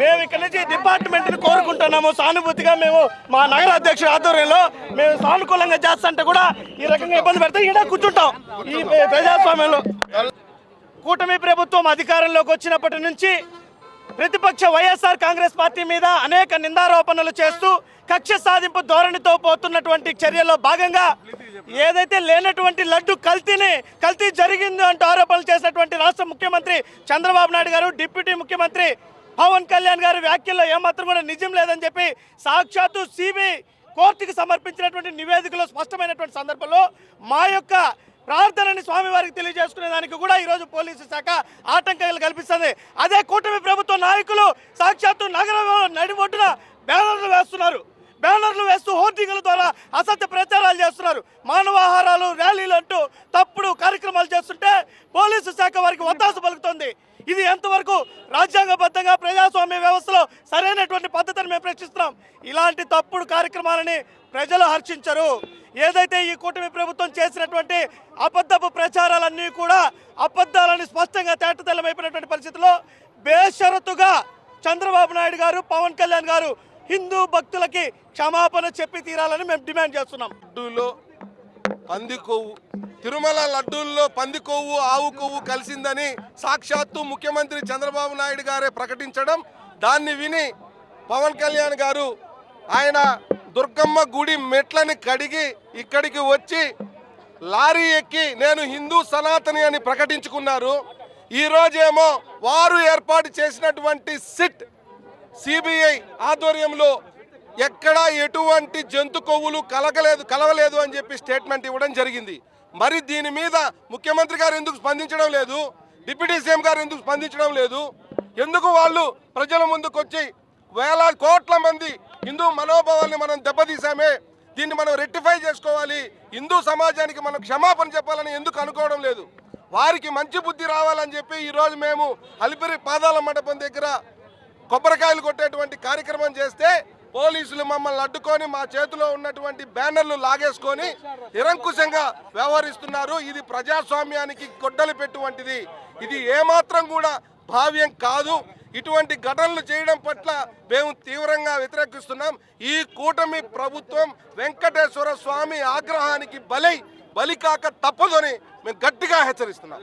మేము ఇక్కడ నుంచి డిపార్ట్మెంట్ని కోరుకుంటున్నాము. సానుభూతిగా మేము మా నగర అధ్యక్షుడు ఆధ్వర్యంలో మేము సానుకూలంగా చేస్తుంటే కూడా ఈ రకంగా ఇబ్బంది పెడితే ఈడ కూర్చుంటాం. ఈ ప్రజాస్వామ్యంలో. కూటమి ప్రభుత్వం అధికారంలోకి వచ్చినప్పటి నుంచి ప్రతిపక్ష వైఎస్ఆర్ కాంగ్రెస్ పార్టీ మీద అనేక నిందారోపణలు చేస్తూ కక్ష సాధింపు ధోరణితో పోతున్నటువంటి చర్యల్లో భాగంగా ఏదైతే లేనటువంటి లడ్డు కల్తీని కల్తీ జరిగిందో అంటూ ఆరోపణలు చేసినటువంటి రాష్ట్ర ముఖ్యమంత్రి చంద్రబాబు నాయుడు గారు డిప్యూటీ ముఖ్యమంత్రి పవన్ కళ్యాణ్ గారి వ్యాఖ్యల్లో ఏమాత్రం కూడా నిజం లేదని చెప్పి సాక్షాత్తు సిబిఐ కోర్టుకి సమర్పించినటువంటి నివేదికలో స్పష్టమైనటువంటి సందర్భంలో మా యొక్క ప్రార్థనని స్వామివారికి తెలియజేసుకునే దానికి కూడా ఈరోజు పోలీసు శాఖ ఆటంకాలు కల్పిస్తుంది. అదే కూటమి ప్రభుత్వ నాయకులు సాక్షాత్తు నగరంలో నడిబొడ్డున బ్యానర్లు వేస్తున్నారు. బ్యానర్లు వేస్తూ హోర్డింగ్ల ద్వారా అసత్య ప్రచారాలు చేస్తున్నారు. మానవాహారాలు ర్యాలీలు అంటూ తప్పుడు కార్యక్రమాలు చేస్తుంటే పోలీసు శాఖ వారికి ఒత్తాసు పలుకుతోంది ఇది ఎంతవరకు రాజ్యాంగబద్ధంగా ప్రజాస్వామ్య వ్యవస్థలో సరైనటువంటి పద్ధతిని మేము ప్రశ్నిస్తున్నాం. ఇలాంటి తప్పుడు కార్యక్రమాలని ప్రజలు హర్షించరు. ఏదైతే ఈ కూటమి ప్రభుత్వం చేసినటువంటి అబద్ధపు ప్రచారాలన్నీ కూడా అబద్ధాలని స్పష్టంగా తేటతెల్లమైపోయినటువంటి పరిస్థితుల్లో బేషరతుగా చంద్రబాబు నాయుడు గారు పవన్ కళ్యాణ్ గారు హిందూ భక్తులకి క్షమాపణ చెప్పి తీరాలని మేము డిమాండ్ చేస్తున్నాం. లడ్డూలో పంది కొవ్వు తిరుమల లడ్డూల్లో పంది కొవ్వు ఆవు కొవ్వు కలిసిందని సాక్షాత్తు ముఖ్యమంత్రి చంద్రబాబు నాయుడు గారే ప్రకటించడం. దాన్ని విని పవన్ కళ్యాణ్ గారు ఆయన దుర్గమ్మ గుడి మెట్లని కడిగి ఇక్కడికి వచ్చి లారీ ఎక్కి నేను హిందూ సనాతని అని ప్రకటించుకున్నారు. ఈ రోజేమో వారు ఏర్పాటు చేసినటువంటి సిట్ సిబిఐ ఆధ్వర్యంలో ఎక్కడా ఎటువంటి జంతు కొవ్వులు కలగలేదు కలవలేదు అని చెప్పి స్టేట్మెంట్ ఇవ్వడం జరిగింది. మరి దీని మీద ముఖ్యమంత్రి గారు ఎందుకు స్పందించడం లేదు? డిప్యూటీ సీఎం గారు ఎందుకు స్పందించడం లేదు? ఎందుకు వాళ్ళు ప్రజల ముందుకు వచ్చి వేల కోట్ల మంది హిందూ మనోభావాల్ని మనం దెబ్బతీసామే దీన్ని మనం రెక్టిఫై చేసుకోవాలి హిందూ సమాజానికి మనం క్షమాపణ చెప్పాలని ఎందుకు అనుకోవడం లేదు? వారికి మంచి బుద్ధి రావాలని చెప్పి ఈరోజు మేము అలిపిరి పాదాల మండపం దగ్గర కొబ్బరికాయలు కొట్టేటువంటి కార్యక్రమం చేస్తే పోలీసులు మమ్మల్ని అడ్డుకొని మా చేతిలో ఉన్నటువంటి బ్యానర్లు లాగేసుకొని నిరంకుశంగా వ్యవహరిస్తున్నారు. ఇది ప్రజాస్వామ్యానికి గొడ్డలు పెట్టువంటిది ఇది ఏమాత్రం కూడా భావ్యం కాదు. ఇటువంటి ఘటనలు చేయడం పట్ల మేము తీవ్రంగా వ్యతిరేకిస్తున్నాం. ఈ కూటమి ప్రభుత్వం వెంకటేశ్వర స్వామి ఆగ్రహానికి బలై బలి కాక తప్పదని మేము గట్టిగా హెచ్చరిస్తున్నాం.